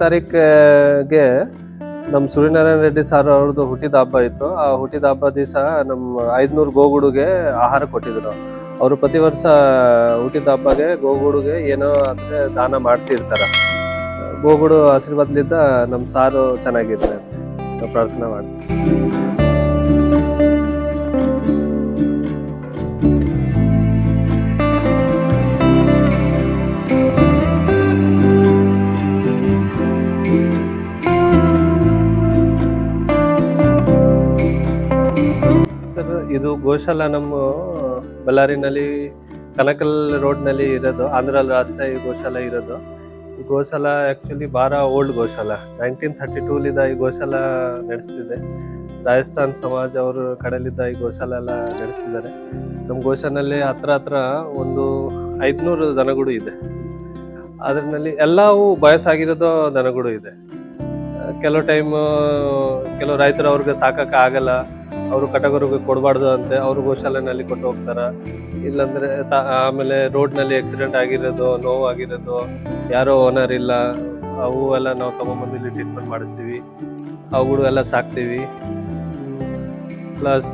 ತಾರೀಕಿಗೆ ನಮ್ಮ ಸೂರ್ಯನಾರಾಯಣ ರೆಡ್ಡಿ ಸರ್ ಅವ್ರದ್ದು ಹುಟ್ಟಿದ ಹಬ್ಬ ಇತ್ತು. ಆ ಹುಟ್ಟಿದ ಹಬ್ಬ ದಿವಸ ನಮ್ಮ ಐದ್ನೂರು ಗೋಗುಡುಗೆ ಆಹಾರ ಕೊಟ್ಟಿದ್ರು ಅವರು. ಪ್ರತಿ ವರ್ಷ ಹುಟ್ಟಿದ ಹಬ್ಬಗೆ ಗೋಗುಡುಗೆ ಏನೋ ಅಂದರೆ ದಾನ ಮಾಡ್ತಿರ್ತಾರೆ. ಗೋಗುಡು ಆಶೀರ್ವಾದಲಿದ್ದ ನಮ್ಮ ಸಾರು ನಾವು ಪ್ರಾರ್ಥನೆ ಮಾಡ್ತೀವಿ. ಗೋಶಾಲ ನಮ್ಮ ಬಳ್ಳಾರಿನಲ್ಲಿ ಕನಕಲ್ ರೋಡ್ನಲ್ಲಿ ಇರೋದು ಆಂಧ್ರ ರಾಸ್ತೆ ಈ ಗೋಶಾಲ ಇರೋದು. ಈ ಗೋಶಾಲ ಆ್ಯಕ್ಚುಲಿ ಬಾರ ಓಲ್ಡ್ ಗೋಶಾಲ. ನೈನ್ಟೀನ್ ಥರ್ಟಿ ಟೂಲಿಂದ ಈ ಗೋಶಾಲ ನಡೆಸ್ತಿದೆ. ರಾಜಸ್ಥಾನ್ ಸಮಾಜ ಅವರು ಕಡಲಿದ್ದ ಈ ಗೋಶಾಲ ಎಲ್ಲ ನಡೆಸಿದ್ದಾರೆ. ನಮ್ಮ ಗೋಶಾಲಲ್ಲಿ ಹತ್ರ ಹತ್ರ ಒಂದು ಐದುನೂರು ದನಗಳು ಇದೆ. ಅದರಲ್ಲಿ ಎಲ್ಲವೂ ಬಯಸ್ಸಾಗಿರೋದು ದನಗಳು ಇದೆ. ಕೆಲವು ಟೈಮ್ ಕೆಲವು ರೈತರು ಅವ್ರಿಗೆ ಸಾಕಕ್ಕೆ ಆಗಲ್ಲ. ಅವರು ಕಟಗರಿಗೆ ಕೊಡಬಾರ್ದು ಅಂತೆ ಅವರು ಗೋಶಾಲೆನಲ್ಲಿ ಕೊಟ್ಟು ಹೋಗ್ತಾರೆ. ಇಲ್ಲಾಂದ್ರೆ ಆಮೇಲೆ ರೋಡ್ನಲ್ಲಿ ಆಕ್ಸಿಡೆಂಟ್ ಆಗಿರೋದು ನೋವು ಆಗಿರೋದು ಯಾರೋ ಓನರ್ ಇಲ್ಲ, ಅವು ಎಲ್ಲ ನಾವು ತಗೊಂಬಂದು ಇಲ್ಲಿ ಟ್ರೀಟ್ಮೆಂಟ್ ಮಾಡಿಸ್ತೀವಿ. ಅವುಗಳು ಎಲ್ಲ ಸಾಕ್ತೀವಿ. ಪ್ಲಸ್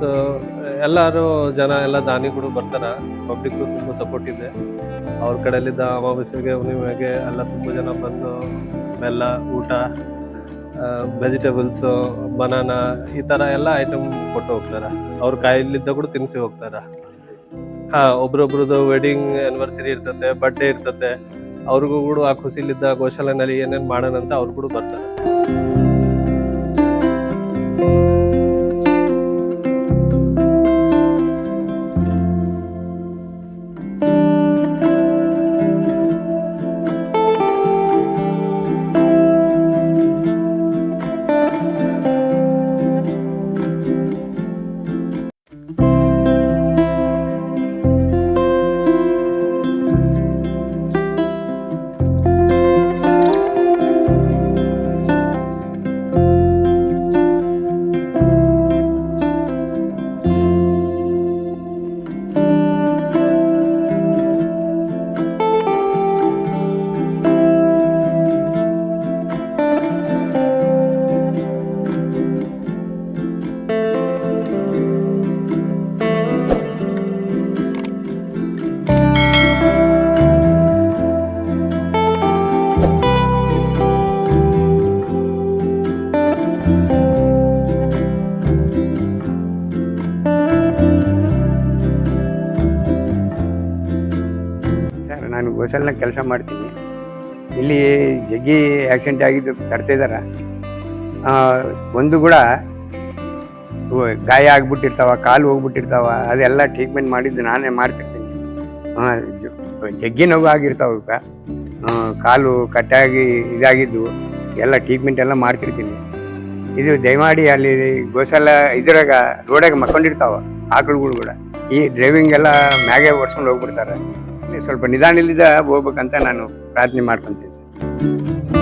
ಎಲ್ಲರೂ ಜನ, ಎಲ್ಲ ದಾನಿಗಳು ಬರ್ತಾರೆ. ಪಬ್ಲಿಕ್ಗೂ ತುಂಬ ಸಪೋರ್ಟ್ ಇದೆ. ಅವ್ರ ಕಡೆಯಲ್ಲಿದ್ದ ಅಮಾವಾಸ್ಯೆಗೆ ಹುಣ್ಣಿಮೆಗೆ ಎಲ್ಲ ತುಂಬ ಜನ ಬಂದು, ಬೆಲ್ಲ, ಊಟ ವೆಜಿಟೇಬಲ್ಸ್ ಬನಾನಾ ಈ ಥರ ಎಲ್ಲ ಐಟಮ್ ಕೊಟ್ಟು ಹೋಗ್ತಾರೆ. ಅವ್ರ ಕಾಯಿಲಿದ್ದ ಕೂಡ ತಿನ್ನಿಸಿ ಹೋಗ್ತಾರೆ. ಹಾಂ, ಒಬ್ರೊಬ್ರದ್ದು ವೆಡ್ಡಿಂಗ್ ಆನಿವರ್ಸರಿ ಇರ್ತತೆ ಬರ್ಡೇ ಇರ್ತತೆ, ಅವ್ರಿಗೂ ಕೂಡ ಆ ಖುಷಿಲಿದ್ದ ಗೋಶಾಲೆನಲ್ಲಿ ಏನೇನು ಮಾಡೋಣ ಅಂತ ಅವ್ರು ಕೂಡ ಬರ್ತಾರೆ. ನಾನು ಗೋಸಲ್ನಾಗ ಕೆಲಸ ಮಾಡ್ತೀನಿ. ಇಲ್ಲಿ ಜಗ್ಗಿ ಆಕ್ಸಿಡೆಂಟ್ ಆಗಿದ್ದು ತರ್ತಾ ಇದಾರ. ಒಂದು ಕೂಡ ಗಾಯ ಆಗ್ಬಿಟ್ಟಿರ್ತಾವ, ಕಾಲು ಹೋಗ್ಬಿಟ್ಟಿರ್ತಾವ, ಅದೆಲ್ಲ ಟ್ರೀಟ್ಮೆಂಟ್ ಮಾಡಿದ್ದು ನಾನೇ ಮಾಡ್ತಿರ್ತೀನಿ. ಜಗ್ಗಿ ನೋವು ಆಗಿರ್ತಾವ ಕಾಲು ಕಟ್ಟಾಗಿ ಇದಾಗಿದ್ದು ಎಲ್ಲ ಟ್ರೀಟ್ಮೆಂಟ್ ಎಲ್ಲ ಮಾಡ್ತಿರ್ತೀನಿ. ಇದು ದಯಮಾಡಿ ಅಲ್ಲಿ ಗೋಸಲ ಇದ್ರಾಗ ರೋಡಾಗ ಮಕ್ಕೊಂಡಿರ್ತಾವ, ಆಕಳುಗಳು ಕೂಡ. ಈ ಡ್ರೈವಿಂಗ್ ಎಲ್ಲ ಮ್ಯಾಗೆ ಓಡಿಸ್ಕೊಂಡು ಹೋಗ್ಬಿಡ್ತಾರೆ. ಸ್ವಲ್ಪ ನಿಧಾನ ಇಲ್ಲಿದ ಹೋಗ್ಬೇಕಂತ ನಾನು ಪ್ರಾರ್ಥನೆ ಮಾಡ್ಕೊಂತೀನಿ ಸರ್